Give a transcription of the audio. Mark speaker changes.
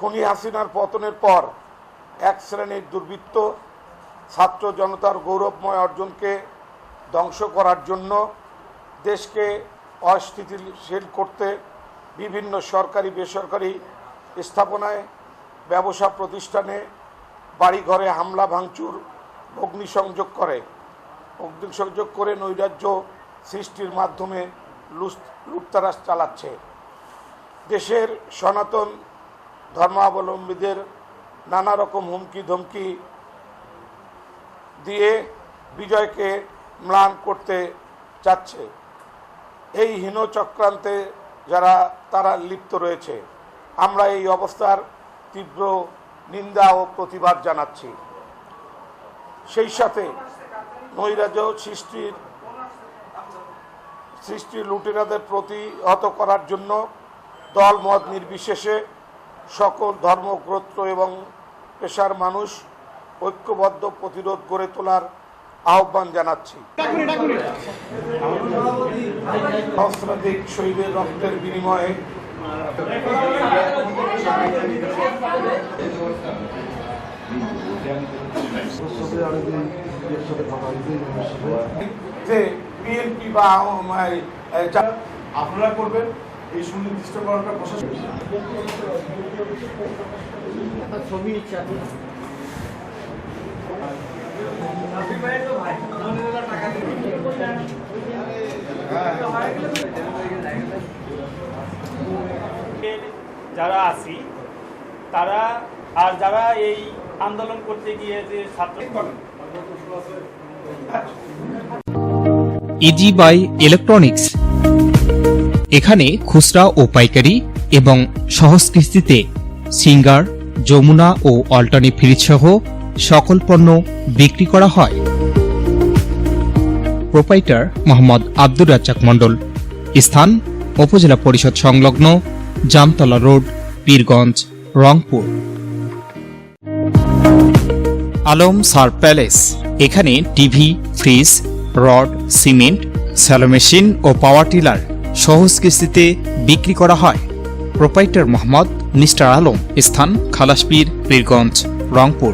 Speaker 1: খুনি হাসিনার পতনের পর এক শ্রেণির দুর্বৃত্ত ছাত্র জনতার গৌরবময় অর্জনকে ধ্বংস করার জন্য দেশকে অস্থিতিশীল করতে বিভিন্ন সরকারি, বেসরকারি স্থাপনায়, ব্যবসা প্রতিষ্ঠানে বাড়িঘরে হামলা, ভাঙচুর অগ্নিসংযোগ করে। অগ্নিসংযোগ করে নৈরাজ্য সৃষ্টির মাধ্যমে লুস- লুটতারাজ চালাচ্ছে। দেশের সনাতন ধর্মাবলম্বীদের নানা রকম হুমকি ধমকি দিয়ে বিজয়কে ম্লান করতে চাচ্ছে। এই হীন চক্রান্তে যারা, তারা লিপ্ত রয়েছে। আমরা এই অবস্থার তীব্র নিন্দা ও প্রতিবাদ জানাচ্ছি। সেই সাথে নৈরাজ্য সৃষ্টির সৃষ্টির লুটেরাদের প্রতিহত করার জন্য দল মত নির্বিশেষে সকল ধর্মগ্রস্ত এবং পেশার মানুষ ঐক্যবদ্ধ প্রতিরোধ গড়ে তোলার আহ্বান জানাচ্ছি। সহস্রাধিক শহীদের রক্তের বিনিময়ে বিএনপি বা
Speaker 2: আপনারা করবেন? এই সুনির্দিষ্ট করাটা প্রশাসন।
Speaker 3: যারা আছি তারা আর যারা এই আন্দোলন করতে গিয়ে যে ছাত্র
Speaker 4: ইজি বাই ইলেকট্রনিক্স এখানে খুচরা ও পাইকারি এবং সহজ কিস্তিতে সিঙ্গার, যমুনা ও অল্টারনেট ফ্রিজ সহ সকল পণ্য বিক্রি করা হয়। প্রোপাইটার মোহাম্মদ আব্দুর রাজ্জাক মণ্ডল। স্থান, উপজেলা পরিষদ সংলগ্ন জামতলা রোড, পীরগঞ্জ, রংপুর। আলম সার প্যালেস। এখানে TV, fridge, rod, cement, shallow machine ও পাওয়ার টিলার সহজ কিস্তিতে বিক্রি করা হয়। প্রোপাইটার মোহাম্মদ মিস্টার আলম স্থান খালাসপীর পীরগঞ্জ রংপুর।